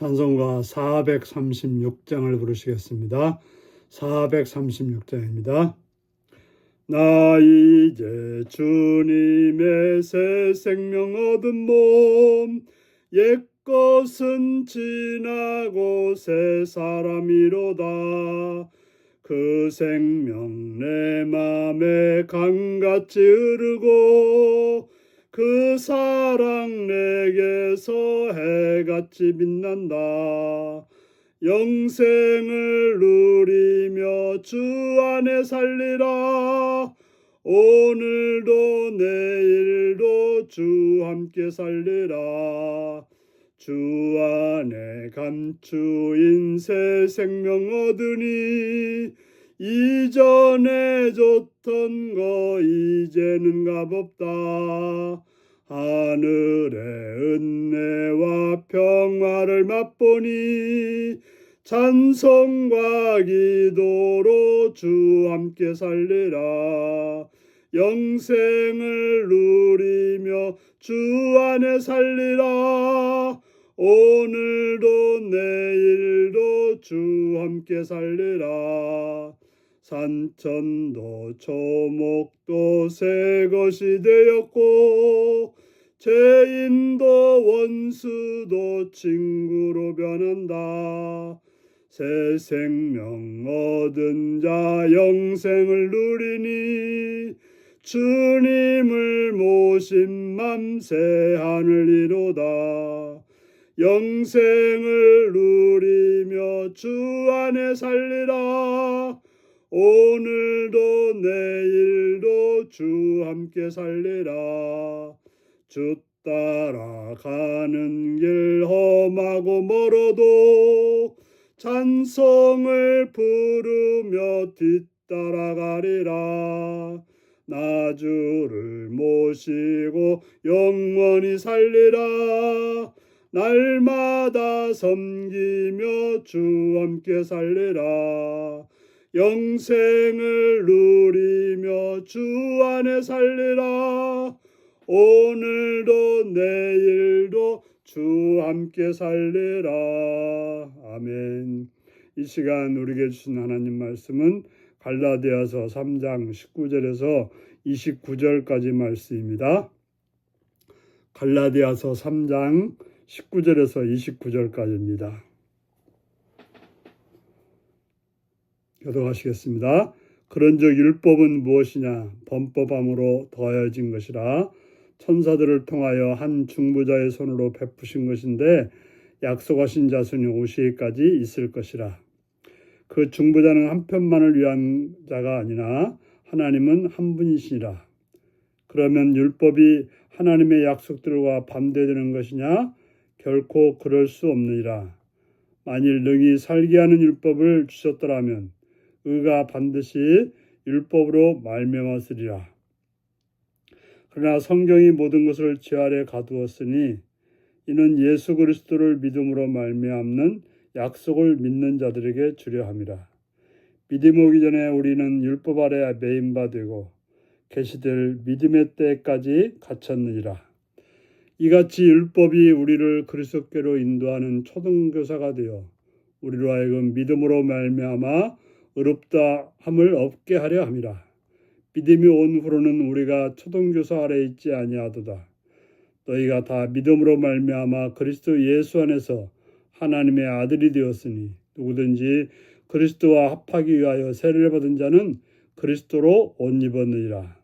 찬송가 436장을 부르시겠습니다. 436장입니다. 나 이제 주님의 새 생명 얻은 몸 옛것은 지나고 새 사람이로다 그 생명 내 맘에 강같이 흐르고 그 사랑 내게서 해같이 빛난다. 영생을 누리며 주 안에 살리라. 오늘도 내일도 주 함께 살리라. 주 안에 감추인 새 생명 얻으니 이전에 줬던 거 이제는 값없다 하늘의 은혜와 평화를 맛보니 찬송과 기도로 주 함께 살리라. 영생을 누리며 주 안에 살리라. 오늘도 내일도 주 함께 살리라 산천도 초목도 새 것이 되었고 죄인도 원수도 친구로 변한다. 새 생명 얻은 자 영생을 누리니 주님을 모신 맘새 하늘 이로다. 영생을 누리며 주 안에 살리라 오늘도 내일도 주 함께 살리라. 주 따라가는 길 험하고 멀어도 찬송을 부르며 뒤따라가리라. 나 주를 모시고 영원히 살리라. 날마다 섬기며 주 함께 살리라 영생을 누리며 주 안에 살리라. 오늘도 내일도 주 함께 살리라. 아멘. 이 시간 우리에게 주신 하나님 말씀은 갈라디아서 3장 19절에서 29절까지 말씀입니다. 갈라디아서 3장 19절에서 29절까지입니다. 교독하시겠습니다. 그런즉 율법은 무엇이냐? 범법함으로 더해진 것이라 천사들을 통하여 한 중보자의 손으로 베푸신 것인데 약속하신 자손이 오시기까지 있을 것이라. 그 중보자는 한 편만을 위한 자가 아니라 하나님은 한 분이시니라. 그러면 율법이 하나님의 약속들과 반대되는 것이냐? 결코 그럴 수 없느니라. 만일 능히 살게 하는 율법을 주셨더라면 의가 반드시 율법으로 말미암았으리라. 그러나 성경이 모든 것을 죄 아래 가두었으니 이는 예수 그리스도를 믿음으로 말미암는 약속을 믿는 자들에게 주려 함이라. 믿음 오기 전에 우리는 율법 아래 매인 바 되고 계시될 믿음의 때까지 갇혔느니라. 이같이 율법이 우리를 그리스도께로 인도하는 초등교사가 되어 우리로 하여금 믿음으로 말미암아 의롭다 함을 얻게 하려 함이라. 믿음이 온 후로는 우리가 초등교사 아래 있지 아니하도다. 너희가 다 믿음으로 말미암아 그리스도 예수 안에서 하나님의 아들이 되었으니 누구든지 그리스도와 합하기 위하여 세례를 받은 자는 그리스도로 옷 입었느니라.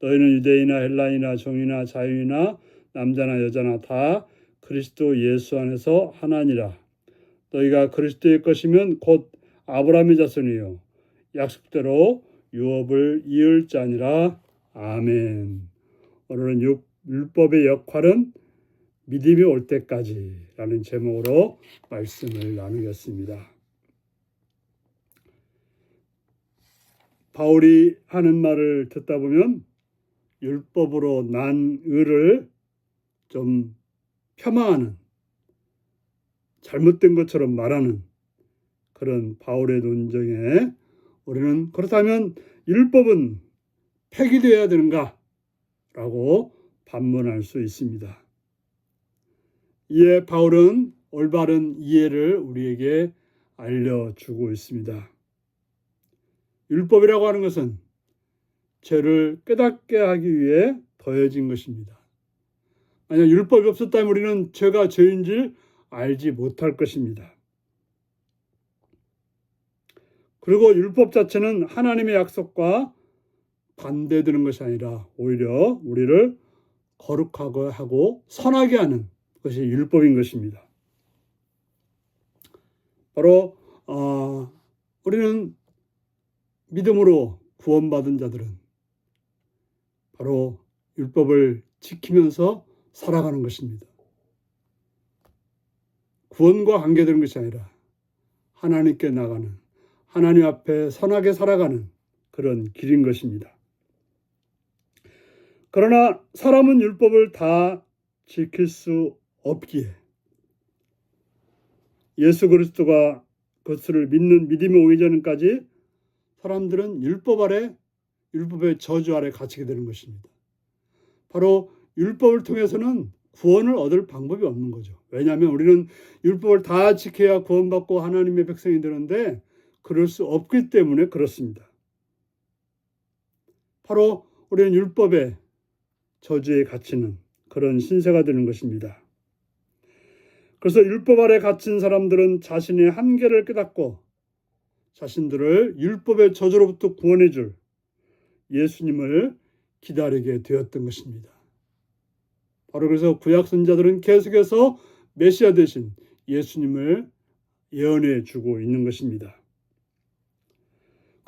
너희는 유대인이나 헬라이나 종이나 자유이나 남자나 여자나 다 그리스도 예수 안에서 하나니라. 너희가 그리스도의 것이면 곧 아브라함의 자손이요 약속대로 유업을 이을 자니라. 아멘. 오늘은 육, 율법의 역할은 믿음이 올 때까지라는 제목으로 말씀을 나누겠습니다. 바울이 하는 말을 듣다 보면 율법으로 난 의를 좀 폄하하는 잘못된 것처럼 말하는 그런 바울의 논쟁에 우리는 그렇다면 율법은 폐기되어야 되는가? 라고 반문할 수 있습니다. 이에 바울은 올바른 이해를 우리에게 알려주고 있습니다. 율법이라고 하는 것은 죄를 깨닫게 하기 위해 더해진 것입니다. 만약 율법이 없었다면 우리는 죄가 죄인 줄 알지 못할 것입니다. 그리고 율법 자체는 하나님의 약속과 반대되는 것이 아니라 오히려 우리를 거룩하고 하고 선하게 하는 것이 율법인 것입니다. 바로 어, 우리는 믿음으로 구원받은 자들은 바로 율법을 지키면서 살아가는 것입니다. 구원과 관계되는 것이 아니라 하나님께 나가는 하나님 앞에 선하게 살아가는 그런 길인 것입니다. 그러나 사람은 율법을 다 지킬 수 없기에 예수 그리스도가 그것을 믿는 믿음이 오기 전까지 사람들은 율법 아래 율법의 저주 아래 갇히게 되는 것입니다. 바로 율법을 통해서는 구원을 얻을 방법이 없는 거죠. 왜냐하면 우리는 율법을 다 지켜야 구원받고 하나님의 백성이 되는데 그럴 수 없기 때문에 그렇습니다. 바로 우리는 율법의 저주에 갇히는 그런 신세가 되는 것입니다. 그래서 율법 아래 갇힌 사람들은 자신의 한계를 깨닫고 자신들을 율법의 저주로부터 구원해 줄 예수님을 기다리게 되었던 것입니다. 바로 그래서 구약 선자들은 계속해서 메시아 대신 예수님을 예언해 주고 있는 것입니다.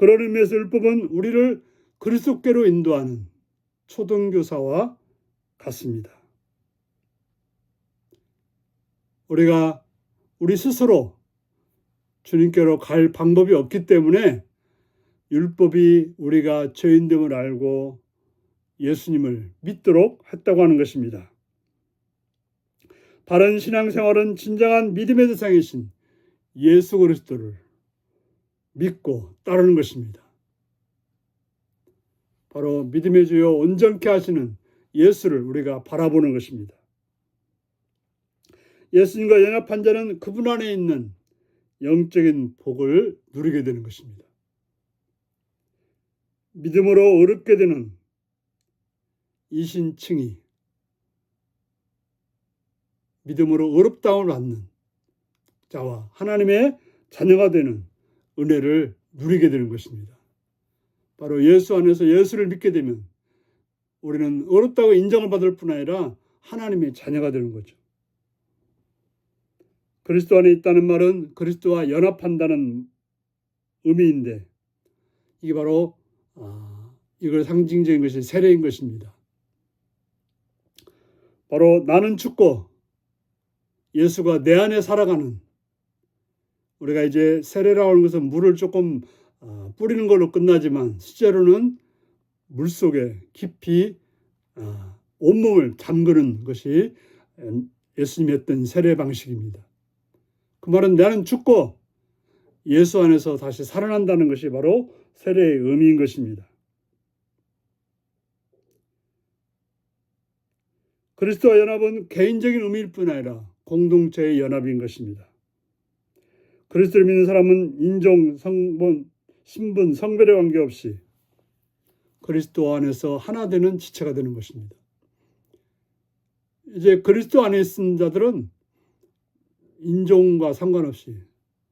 그런 의미에서 율법은 우리를 그리스도께로 인도하는 초등교사와 같습니다. 우리가 우리 스스로 주님께로 갈 방법이 없기 때문에 율법이 우리가 죄인됨을 알고 예수님을 믿도록 했다고 하는 것입니다. 바른 신앙생활은 진정한 믿음의 대상이신 예수 그리스도를 믿고 따르는 것입니다. 바로 믿음의 주요 온전케 하시는 예수를 우리가 바라보는 것입니다. 예수님과 연합한 자는 그분 안에 있는 영적인 복을 누리게 되는 것입니다. 믿음으로 어렵게 되는 이신층이 믿음으로 어렵다움을 받는 자와 하나님의 자녀가 되는 은혜를 누리게 되는 것입니다. 바로 예수 안에서 예수를 믿게 되면 우리는 어렵다고 인정을 받을 뿐 아니라 하나님의 자녀가 되는 거죠. 그리스도 안에 있다는 말은 그리스도와 연합한다는 의미인데 이게 바로 아, 이걸 상징적인 것이 세례인 것입니다. 바로 나는 죽고 예수가 내 안에 살아가는 우리가 이제 세례라고 하는 것은 물을 조금 아, 뿌리는 걸로 끝나지만 실제로는 물 속에 깊이 아, 온몸을 잠그는 것이 예수님이 했던 세례 방식입니다. 그 말은 나는 죽고 예수 안에서 다시 살아난다는 것이 바로 세례의 의미인 것입니다. 그리스도와 연합은 개인적인 의미일 뿐 아니라 공동체의 연합인 것입니다. 그리스도를 믿는 사람은 인종, 성분, 신분, 성별에 관계없이 그리스도 안에서 하나 되는 지체가 되는 것입니다. 이제 그리스도 안에 있는 자들은 인종과 상관없이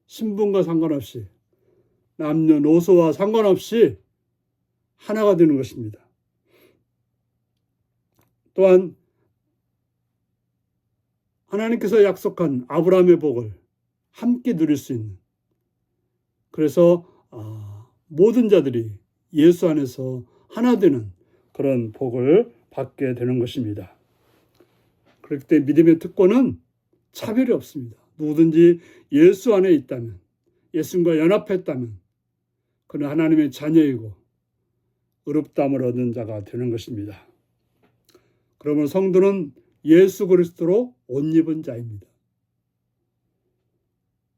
신분과 상관없이 남녀노소와 상관없이 하나가 되는 것입니다. 또한 하나님께서 약속한 아브라함의 복을 함께 누릴 수 있는 그래서 아, 모든 자들이 예수 안에서 하나 되는 그런 복을 받게 되는 것입니다. 그렇기 때문에 믿음의 특권은 차별이 없습니다. 누구든지 예수 안에 있다면, 예수님과 연합했다면, 그는 하나님의 자녀이고, 의롭담을 얻은 자가 되는 것입니다. 그러면 성도는 예수 그리스도로 옷 입은 자입니다.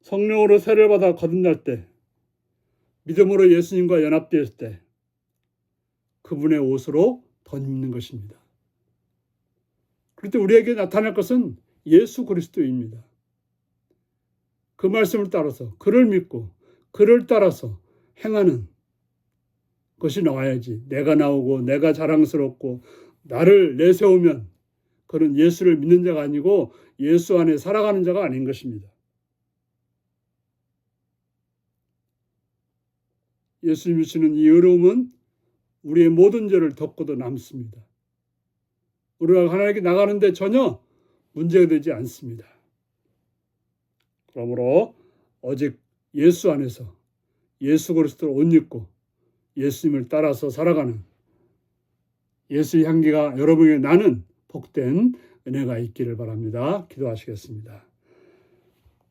성령으로 세례를 받아 거듭날 때, 믿음으로 예수님과 연합되었을 때, 그분의 옷으로 덧입는 것입니다. 그럴 때 우리에게 나타날 것은 예수 그리스도입니다. 그 말씀을 따라서 그를 믿고 그를 따라서 행하는 것이 나와야지. 내가 나오고 내가 자랑스럽고 나를 내세우면 그는 예수를 믿는 자가 아니고 예수 안에 살아가는 자가 아닌 것입니다. 예수님이 주시는 이 어려움은 우리의 모든 죄를 덮고도 남습니다. 우리가 하나님께 나가는데 전혀 문제가 되지 않습니다. 그러므로 오직 예수 안에서 예수 그리스도를 옷 입고 예수님을 따라서 살아가는 예수의 향기가 여러분에게 나는 복된 은혜가 있기를 바랍니다. 기도하시겠습니다.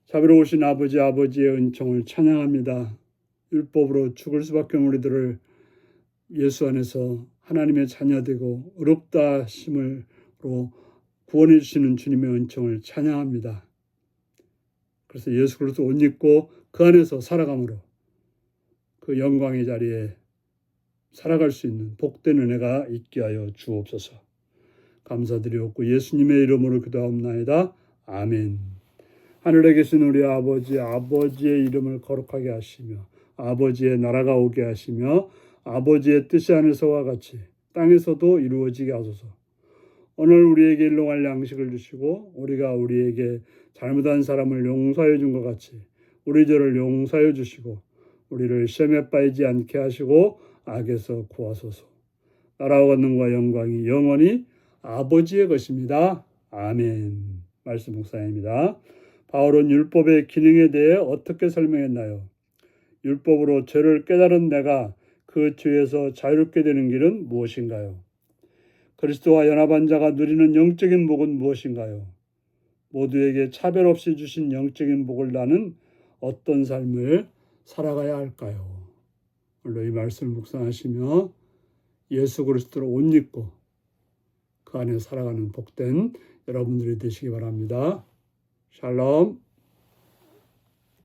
자비로우신 아버지 아버지의 은총을 찬양합니다. 율법으로 죽을 수밖에 없는 우리들을 예수 안에서 하나님의 자녀되고 어렵다 하심으로 구원해 주시는 주님의 은총을 찬양합니다. 그래서 예수 그리스도 옷 입고 그 안에서 살아감으로 그 영광의 자리에 살아갈 수 있는 복된 은혜가 있게 하여 주옵소서. 감사드리옵고 예수님의 이름으로 기도하옵나이다. 아멘. 하늘에 계신 우리 아버지 아버지의 이름을 거룩하게 하시며 아버지의 나라가 오게 하시며 아버지의 뜻이 하늘서와 같이 땅에서도 이루어지게 하소서. 오늘 우리에게 일용할 양식을 주시고 우리가 우리에게 잘못한 사람을 용서해 준 것 같이 우리 죄를 용서해 주시고 우리를 시험에 빠지지 않게 하시고 악에서 구하소서. 나라와 권능과 영광이 영원히 아버지의 것입니다. 아멘. 말씀 목사입니다. 바울은 율법의 기능에 대해 어떻게 설명했나요? 율법으로 죄를 깨달은 내가 그 죄에서 자유롭게 되는 길은 무엇인가요? 그리스도와 연합한 자가 누리는 영적인 복은 무엇인가요? 모두에게 차별 없이 주신 영적인 복을 나는 어떤 삶을 살아가야 할까요? 오늘 이 말씀을 묵상하시며 예수 그리스도로 옷 입고 그 안에 살아가는 복된 여러분들이 되시기 바랍니다. 샬롬.